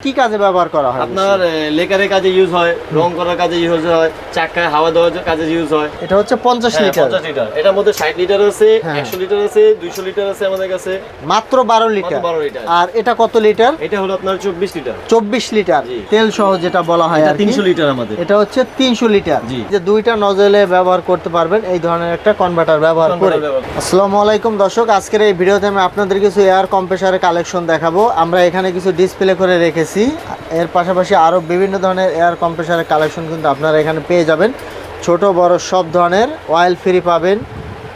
কি কাজে ব্যবহার করা হয় আপনার লেকারের কাজে ইউজ হয় রং করার কাজে ইউজ হয় চাকায় হাওয়া দেওয়ার কাজে ইউজ হয়। এটা হচ্ছে পঞ্চাশ হ্যাঁ, লিটার। 50 লিটার। এটার মধ্যে ষাট লিটার আছে হ্যাঁ। একশো লিটার আছে দুইশো লিটার আছে আমাদের কাছে। মাত্র বারো লিটার। 12 লিটার। আর এটা কত লিটার? এটা হলো আপনার চব্বিশ লিটার। চব্বিশ লিটার। তেল সহ যেটা বলা হয় আর কি। তিনশো লিটার আমাদের। এটা হচ্ছে তিনশো লিটার। জি। যে দুইটা নজলে ব্যবহার করতে পারবেন এই ধরনের একটা কনভার্টার ব্যবহার করে। আসসালামু আলাইকুম দর্শক আজকের এই ভিডিওতে আমি আপনাদের কিছু এয়ার কম্প্রেসারের কালেকশন দেখাবো। আমরা এখানে কিছু ডিসপ্লে করে রেখেছি। এর পাশাপাশি আরও বিভিন্ন ধরনের এয়ার কম্প্রেসারের কালেকশন কিন্তু আপনারা এখানে পেয়ে যাবেন। ছোট, বড় সব ধরনের অয়েল ফ্রি পাবেন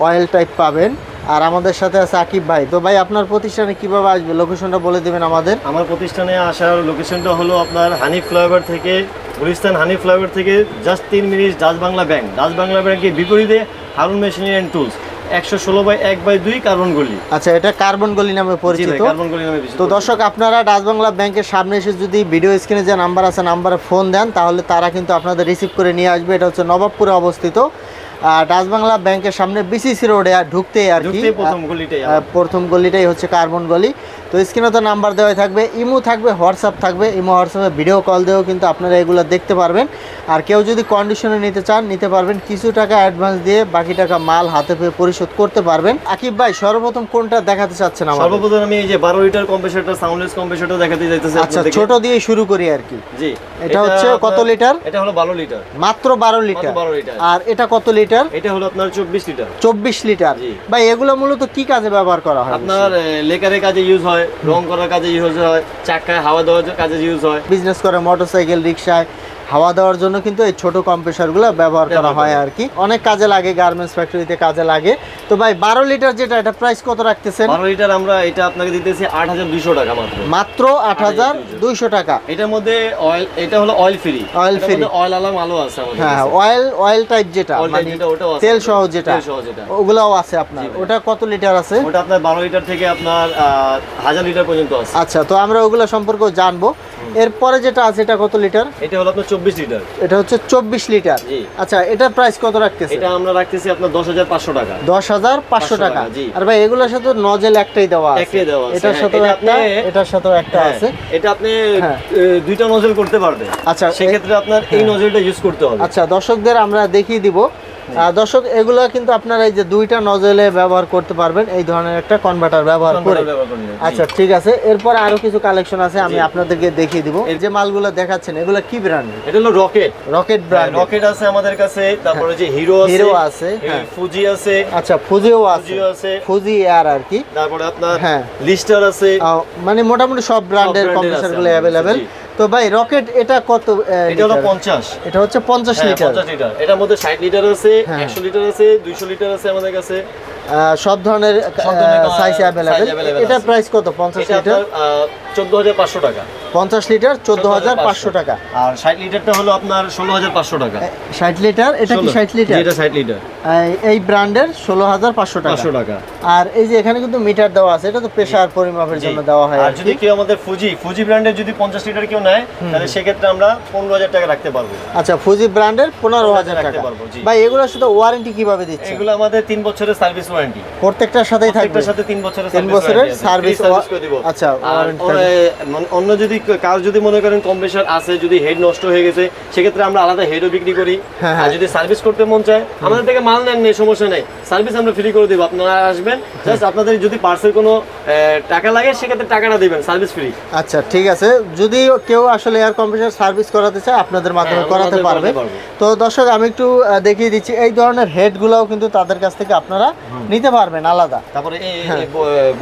অয়েল টাইপ পাবেন। আর আমাদের সাথে আছে আকিব ভাই। তো ভাই, আপনার প্রতিষ্ঠানে কীভাবে আসবে? লোকেশনটা বলে দেবেন আমাদের। আমার প্রতিষ্ঠানে আসার লোকেশনটা হলো আপনার হানি ফ্লাইওভার থেকে, গুলিস্তান হানি ফ্লাইওভার থেকে জাস্ট তিন minute Dutch Bangla bank. Dutch Bangla ব্যাংকের বিপরীতে হারুন মেশিনারি অ্যান্ড টুলস একশো ষোলো বাই এক বাই দুই কার্বন গলি। আচ্ছা এটা কার্বন গলি নামে পরিচিত। কার্বন গলি নামে তো দর্শক আপনারা ডাচ বাংলা ব্যাংকের সামনে এসে যদি ভিডিও স্ক্রিনে যে নাম্বার আছে নাম্বারে ফোন দেন তাহলে তারা কিন্তু আপনাদের রিসিভ করে নিয়ে আসবে। এটা হচ্ছে নবাবপুরে অবস্থিত। ডাচ বাংলা ব্যাংকের সামনে বিসিসি রোডে আর ঢুকতেই আর কি। প্রথম গলিটাই হচ্ছে কার্বন গলি। তো স্ক্রিনে তো নাম্বার দেওয়াই থাকবে ইমো থাকবে হোয়াটসঅ্যাপ থাকবে ইমো হোয়াটসঅ্যাপে ভিডিও কল দিয়েও কিন্তু আপনারা এগুলো দেখতে পারবেন। আর কেউ যদি কন্ডিশনে নিতে চান নিতে পারবেন কিছু টাকা অ্যাডভান্স দিয়ে বাকি টাকা মাল হাতে পেয়ে পরিশোধ করতে পারবেন। আকিব ভাই সর্বপ্রথম কোনটা দেখাতে চাচ্ছেন আমার সর্বপ্রথম আমি এই যে বারো লিটার কম্প্রেসারটা সাউন্ডলেস কম্প্রেসারটা দেখাতে যাইতেছি আচ্ছা ছোট দিয়ে শুরু করি আর কি। জি। এটা হচ্ছে কত লিটার? এটা হলো বারো লিটার মাত্র বারো লিটার 12 লিটার। আর এটা কত লিটার এটা হলো আপনার চব্বিশ লিটার চব্বিশ লিটার ভাই এগুলো মূলত কি কাজে ব্যবহার করা হয়? আপনার লেকারের কাজে ইউজ হয় রং করার কাজে ইউজ হয়, চাকায় হাওয়া দেওয়ার কাজে ইউজ হয়। বিজনেস করে মোটরসাইকেল রিক্সায় হাওয়া দেওয়ার জন্য কিন্তু এই ছোট কম্প্রেসারগুলো ব্যবহার করা হয় আর কি। অনেক কাজে লাগে গার্মেন্টস ফ্যাক্টরিতে কাজে লাগে। তো ভাই বারো লিটার যেটা এটা প্রাইস কত রাখতেছেন? বারো লিটার আমরা এটা আপনাকে দিতেছি আট হাজার দুইশো টাকা মাত্র। মাত্র আট হাজার দুইশো টাকা। এটার মধ্যে অয়েল এটা হলো oil free oil free oil আলাম আলো আছে হ্যাঁ অয়েল অয়েল টাইপ যেটা মানে তেল সহ যেটা। ওগুলাও আছে আপনার। ওটা কত লিটার আছে? ওটা আপনার বারো লিটার থেকে আপনার হাজার লিটার পর্যন্ত আছে। আচ্ছা তো আমরা ওগুলো সম্পর্কে জানব। এরপরে যেটা আছে এটা কত লিটার? এটা হলো আপনার চব্বিশ লিটার। এটা হচ্ছে চব্বিশ লিটার। জি। আচ্ছা এটার প্রাইস কত রাখতেছে? এটা আমরা রাখতেছি আপনার দশ হাজার পাঁচশো টাকা। দশ হাজার পাঁচশো টাকা। টাকা, জি। আর ভাই এগুলোর সাথে নজেল একটাই দেওয়া আছে। একটাই দেওয়া আছে, এটার সাথে সাথেও একটা এটার সাথেও একটা হ্যাঁ, আছে। এটা আপনি হ্যাঁ। দুইটা নজল করতে পারবেন। আচ্ছা, সেক্ষেত্রে আপনার এই নজলটা ইউজ করতে হবে। আচ্ছা দর্শকদের আমরা দেখিয়ে দিব দর্শক এগুলো কিন্তু আপনারা এই যে দুইটা নজলে ব্যবহার করতে পারবেন এই ধরনের একটা কনভার্টার ব্যবহার করে। আচ্ছা ঠিক আছে। এরপর আরও কিছু কালেকশন আছে আমি আপনাদেরকে দেখিয়ে দিব। এই যে মালগুলো দেখাচ্ছেন এগুলো কি ব্র্যান্ড এটা হলো রকেট রকেট ব্র্যান্ড রকেট আছে আমাদের কাছে তারপরে যে হিরো আছে হিরো আছে, হ্যাঁ। ফুজি আছে আচ্ছা ফুজিও আছে। আছে। ফুজি এয়ার আর কি। তারপরে আপনার হ্যাঁ। লিস্টার আছে। মানে মোটামুটি সব ব্র্যান্ডের brand-এরগুলো আমাদের অ্যাভেলেবেল। তো ভাই রকেট এটা কত এটা হলো লিটার? পঞ্চাশ। এটা হচ্ছে পঞ্চাশ হ্যাঁ, লিটার। 50 লিটার। এটার মধ্যে ষাট লিটার আছে হ্যাঁ। একশো লিটার আছে দুইশো লিটার আছে আমাদের কাছে। সব ধরনের সাইজ अवेलेबल এটা প্রাইস কত পঞ্চাশ এটা লিটার? আপনার চোদ্দ হাজার পাঁচশো টাকা। পঞ্চাশ লিটার চোদ্দ হাজার পাঁচশো টাকা। আর ষাট লিটারটা হলো আপনার ষোলো হাজার পাঁচশো টাকা। ষাট লিটার? এটা কি 16 ষাট লিটার? এটা ষাট লিটার। এই- ব্র্যান্ডের ষোলো হাজার পাঁচশো টাকা। পাঁচশো টাকা। আর এই যে এখানে কিন্তু মিটার দেওয়া আছে এটা তো প্রেসার পরিমাপের জন্য দেওয়া হয় আর যদি কেউ আমাদের ফুজি ফুজি ব্র্যান্ডের যদি পঞ্চাশ লিটার কেউ নেয় তাহলে সেক্ষেত্রে আমরা পনেরো হাজার টাকা রাখতে পারব। আচ্ছা ফুজি ব্র্যান্ডের পনেরো হাজার টাকা। পারব, ভাই এগুলো শুধু ওয়ারেন্টি কীভাবে দিচ্ছে? এগুলো আমাদের তিন বছরের সার্ভিস ওয়ারেন্টি প্রত্যেকটার সাথেই থাকবে? প্রত্যেকটার সাথে তিন বছরের তিন বছরের দিব। আচ্ছা, অন্য যদি কার যদি মনে করেন কম্প্রেসার আছে যদি হেড নষ্ট হয়ে গেছে সেক্ষেত্রে আমরা আলাদা হেডও বিক্রি করি। হ্যাঁ, আর হ্যাঁ। যদি সার্ভিস করতে মন চায় আমাদের থেকে মাল নেন নেই সমস্যা নেই। সার্ভিস আমরা ফ্রি করে দিব আপনারা আসবেন। জাস্ট আপনাদের যদি পার্সেল কোনো টাকা লাগে সেক্ষেত্রে টাকাটা দিবেন সার্ভিস ফ্রি আচ্ছা ঠিক আছে। যদি কেউ আসলে এয়ার কম্প্রেসার সার্ভিস করাতে চায় আপনাদের মাধ্যমে হ্যাঁ, করাতে পারবে। তো দর্শক আমি একটু দেখিয়ে দিচ্ছি। এই ধরনের হেডগুলোও কিন্তু তাদের কাছ থেকে আপনারা নিতে পারবেন আলাদা। তারপরে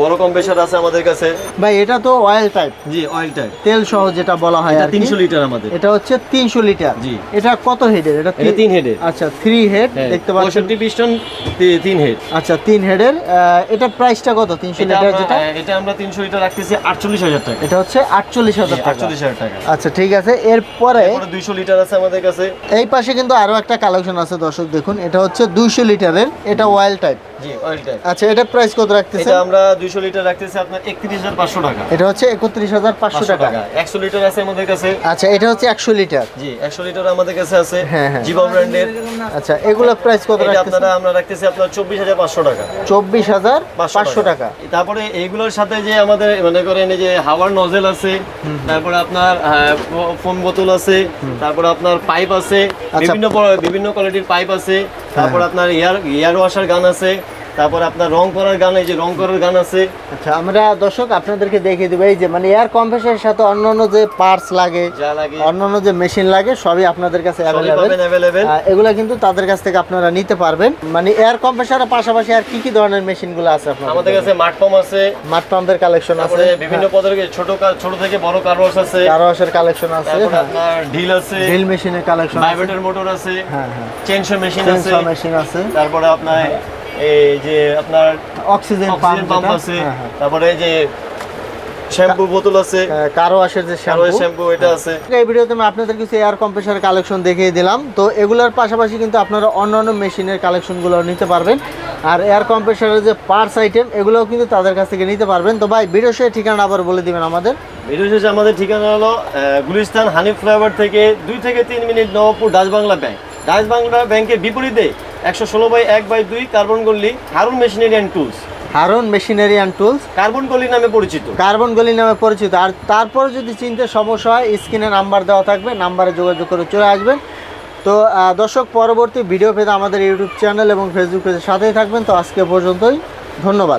বড় কম্প্রেসার আছে আমাদের কাছে। ভাই এটা তো অয়েল টাইপ জি অয়েল টাইপ তেল সহ যেটা বলা হয় এটা আর কি। তিনশো লিটার আমাদের। এটা হচ্ছে তিনশো লিটার। জি। এটা কত হেডের এটা এটা তিন হেডের আচ্ছা থ্রি হেড দেখতে পাচ্ছেন। পঁয়ষট্টি পিস্টন তিন হেড আচ্ছা তিন হেডের এটা প্রাইসটা কত? তিনশো এটা লিটার যেটা? হ্যাঁ, এটা আমরা তিনশো লিটার রাখতেছি আটচল্লিশ হাজার টাকা। এটা হচ্ছে আটচল্লিশ হাজার টাকা। আটচল্লিশ হাজার টাকা। আচ্ছা ঠিক আছে। এরপরে তারপরে দুইশো লিটার আছে আমাদের কাছে। এই পাশে কিন্তু আরও একটা কালেকশন আছে দর্শক দেখুন। এটা হচ্ছে দুইশো লিটারের এটা অয়েল টাইপ জি অয়েল ট্যাঙ্ক আচ্ছা এটা প্রাইস কত রাখতেছে এটা আমরা দুইশো লিটার রাখতেছি আপনার একত্রিশ হাজার পাঁচশো টাকা। এটা হচ্ছে একত্রিশ হাজার পাঁচশো পাঁচশো টাকা। টাকা। একশো লিটার আছে আমাদের কাছে। আচ্ছা এটা হচ্ছে একশো লিটার জি একশো লিটার আমাদের কাছে আছে হ্যাঁ, হ্যাঁ। জিবা ব্র্যান্ডের আচ্ছা এগুলো প্রাইস কত এটা আপনারা আমরা রাখতেছি আপনার চব্বিশ হাজার পাঁচশো টাকা। চব্বিশ হাজার পাঁচশো টাকা। তারপরে এইগুলোর সাথে যে আমাদের মনে করেন এই যে হাওয়ার নজেল আছে তারপরে আপনার ফোন বোতল আছে তারপরে আপনার পাইপ আছে আচ্ছা। বিভিন্ন বিভিন্ন কোয়ালিটির পাইপ আছে তারপর আপনার এয়ার ইয়ার ওয়াশার গান আছে। তারপর আপনার রং করার গান এই যে রং করার গান আছে। আচ্ছা আমরা দর্শক আপনাদেরকে দেখিয়ে দেবো এই যে মানে এয়ার কম্প্রেসারের সাথে অন্যান্য যে পার্টস লাগে অন্যান্য যে মেশিন লাগে সবই আপনাদের কাছে অ্যাভেলেবেল এগুলো কিন্তু তাদের কাছ থেকে আপনারা নিতে পারবেন। মানে এয়ার কম্প্রেসারের পাশাপাশি আর কি কি ধরনের মেশিনগুলো আছে আপনাদের আমাদের কাছে? মাঠ পাম্প আছে। মাঠ পাম্পের কালেকশন আছে। বিভিন্ন পদের ছোট ছোট থেকে বড় কারওয়াশ আছে। কারোয়াশের কালেকশন আছে তারপরে আপনার ঢিল আছে। ড্রিল মেশিনের কালেকশন ভাইব্রেটর মোটর আছে। হ্যাঁ হ্যাঁ। চেনসর মেশিন আছে। মেশিন আছে। তারপরে আপনার এই যে আপনার অক্সিজেন পাম্প আছে হ্যাঁ হ্যাঁ। তারপরে যে শ্যাম্পু বোতল আছে কারোয়াশের যে শ্যাম্পু শ্যাম্পু শ্যাম্পু এটা আছে। এই ভিডিওতে আমি আপনাদের কিছু এয়ার কম্প্রেসার কালেকশন দেখিয়ে দিলাম। তো এগুলোর পাশাপাশি কিন্তু আপনারা অন্যান্য মেশিনের কালেকশনগুলো নিতে পারবেন। আর এয়ার কম্প্রেসারের যে পার্টস আইটেম এগুলোও কিন্তু তাদের কাছ থেকে নিতে পারবেন। তো ভাই ভিডিও শেষে ঠিকানা আবার বলে দিবেন আমাদের। ভিডিও শেষে আমাদের ঠিকানা হলো গুলিস্তান হানি ফ্লাইওভার থেকে দুই থেকে তিন minute Nawabpur Dutch Bangla bank Dutch Bangla ব্যাংকের বিপরীতে একশো ষোলো বাই এক বাই দুই carbon গল্লি Harun machinery and tools. Harun machinery and tools. Carbon গলি নামে পরিচিত। কার্বন গলি নামে পরিচিত। আর তারপর যদি চিনতে সমস্যা হয় স্ক্রিনে নাম্বার দেওয়া থাকবে নাম্বারে যোগাযোগ করে চলে আসবেন। তো দর্শক পরবর্তী ভিডিও পেতে আমাদের ইউটিউব চ্যানেল এবং ফেসবুক পেজের সাথেই থাকবেন। তো আজকে পর্যন্তই ধন্যবাদ।